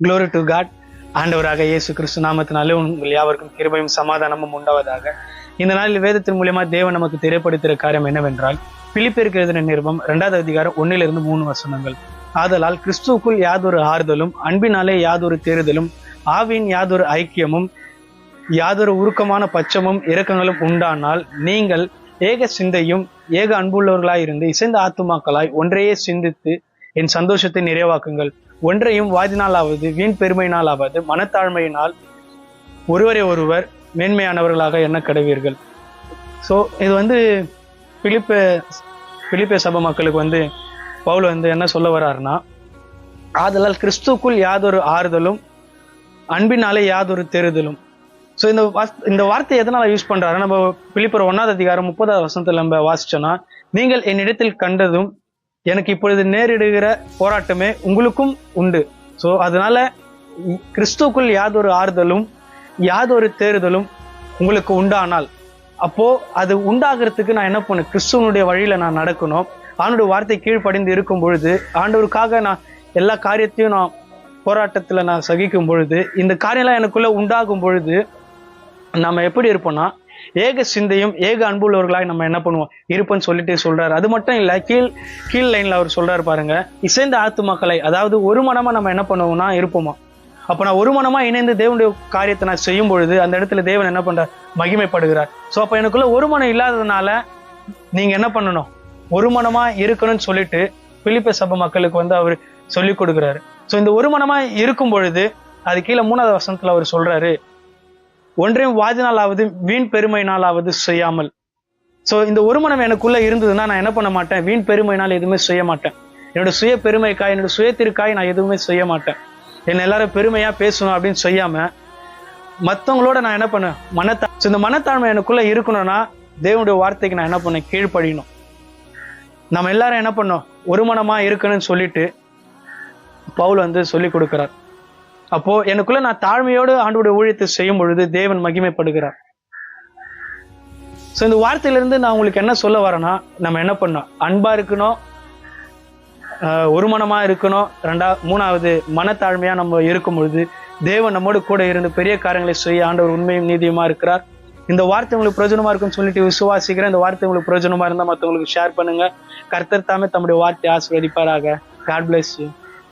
Glory to God ஆண்டவராக இயேசு கிறிஸ்து நாமத்தினாலே உங்கள் யாவருக்கும் கிருபையும் சமாதானமும் உண்டாவதாக. இந்த நாளில் வேதத்தின் மூலியமா தேவன் நமக்கு தெரியப்படுத்துகிற காரியம் என்னவென்றால் பிலிப்பிற்கு எழுதின நிருபம் இரண்டாவது அதிகாரம் ஒன்னிலிருந்து மூணு வசனங்கள். ஆதலால் கிறிஸ்துவுக்குள் யாதொரு ஆறுதலும் அன்பினாலே யாதொரு தேறுதலும் ஆவியின் யாதொரு ஐக்கியமும் யாதொரு உருக்கமான பட்சமும் இரக்கங்களும் உண்டானால் நீங்கள் ஏக சிந்தையும் ஏக அன்புள்ளவர்களாய் இருந்து இசைந்த ஆத்துமாக்களாய் ஒன்றையே சிந்தித்து என் சந்தோஷத்தை நிறைவாக்குங்கள். ஒன்றையும் வாதினாலாவது வீண் பெருமையினாலாவது மனத்தாழ்மையினால் ஒருவரை ஒருவர் மேன்மையானவர்களாக எண்ண கடவீர்கள். ஸோ இது வந்து பிலிப்ப பிலிப்பே சபை மக்களுக்கு வந்து பவுல் வந்து என்ன சொல்ல வர்றாருன்னா ஆதலால் கிறிஸ்துக்குள் யாதொரு ஆறுதலும் அன்பினாலே யாதொரு தெருதலும் ஸோ இந்த வாஸ்- இந்த வார்த்தையை எதனால் யூஸ் பண்ணுறாரு நம்ம பிலிப்பர் ஒன்றாவது அதிகாரம் முப்பதாவது வசனத்தில் நம்ம வாசிச்சோன்னா நீங்கள் என்னிடத்தில் கண்டதும் எனக்கு இப்பொழுது நேரிடுகிற போராட்டமே உங்களுக்கும் உண்டு. ஸோ அதனால கிறிஸ்துக்குள் கிறிஸ்துவுக்குள் யாதொரு ஆறுதலும் யாதொரு தேறுதலும் உங்களுக்கு உண்டானால் அப்போ அது உண்டாகிறதுக்கு நான் என்ன பண்ணேன் கிறிஸ்துவனுடைய வழியில நான் நடக்கணும். ஆண்டோட வார்த்தை கீழ்ப்படிந்து இருக்கும் பொழுது ஆண்டவருக்காக நான் எல்லா காரியத்தையும் நான் போராட்டத்தில் நான் சகிக்கும் பொழுது இந்த காரியம்லாம் எனக்குள்ள உண்டாகும் பொழுது நம்ம எப்படி இருப்போம்னா ஏக சிந்தையும் ஏக அன்புள்ளவர்களாய் நம்ம என்ன பண்ணுவோம்? இருப்பன்னு சொல்லிட்டு சொல்றாரு. அது மட்டும் இல்லை கீழ் கீழ் லைன்ல அவர் சொல்றாரு பாருங்க. இசைந்த ஆத்துமக்களை அதாவது ஒரு மனமா நம்ம என்ன பண்ணுவோம்னா இருப்போமா? அப்போ நான் ஒரு மனமா இணைந்து தேவனுடைய காரியத்தை நான் செய்யும் பொழுது அந்த இடத்துல தேவன் என்ன பண்றார்? மகிமைப்படுகிறார். ஸோ அப்போ எனக்குள்ள ஒரு மனம் இல்லாததுனால நீங்க என்ன பண்ணணும்? ஒரு மனமா இருக்கணும்னு சொல்லிட்டு பிலிப்ப சபை மக்களுக்கு வந்து அவர் சொல்லிக் கொடுக்குறாரு. ஸோ இந்த ஒரு மனமா இருக்கும் பொழுது அது கீழே மூணாவது வசனத்துல அவர் சொல்றாரு ஒன்றையும் வாதினாலாவது வீண் பெருமையினாலாவது செய்யாமல் ஸோ இந்த ஒரு மனம் எனக்குள்ள இருந்ததுன்னா நான் என்ன பண்ண மாட்டேன்? வீண் பெருமைனால் எதுவுமே செய்ய மாட்டேன். என்னோட சுய பெருமைக்காய் என்னோட சுயத்திற்காய் நான் எதுவுமே செய்ய மாட்டேன். என்ன எல்லாரும் பெருமையா பேசணும் அப்படின்னு செய்யாம மற்றவங்களோட நான் என்ன பண்ணேன்? மனத்தா இந்த மனத்தாழ்மை எனக்குள்ள இருக்கணும்னா தேவனுடைய வார்த்தைக்கு நான் என்ன பண்ணேன்? கீழ்ப்படியணும். நம்ம எல்லாரும் என்ன பண்ணோம்? ஒரு மனமா இருக்கணும்னு சொல்லிட்டு பவுல் வந்து சொல்லி கொடுக்குறார். அப்போ எனக்குள்ள நான் தாழ்மையோடு ஆண்டோட ஊழியத்தை செய்யும் பொழுது தேவன் மகிமைப்படுகிறார். ஸோ இந்த வார்த்தையிலிருந்து நான் உங்களுக்கு என்ன சொல்ல வரேன்னா நம்ம என்ன பண்ணோம் அன்பா இருக்கணும் ஒரு மனமா இருக்கணும். ரெண்டா மூணாவது மனத்தாழ்மையா நம்ம இருக்கும் பொழுது தேவன் நம்மோடு கூட இருந்து பெரிய காரியங்களை செய்ய ஆண்டவர் உண்மையும் நீதியுமா இருக்கிறார். இந்த வார்த்தை உங்களுக்கு பிரயோஜனமா இருக்குன்னு சொல்லிட்டு விசுவாசிக்கிறேன். இந்த வார்த்தை உங்களுக்கு பிரயோஜனமா இருந்தால் மற்றவங்களுக்கு ஷேர் பண்ணுங்க. கர்த்தர் தாமே தம்முடைய வார்த்தை ஆசீர்வதிப்பாராக. God bless you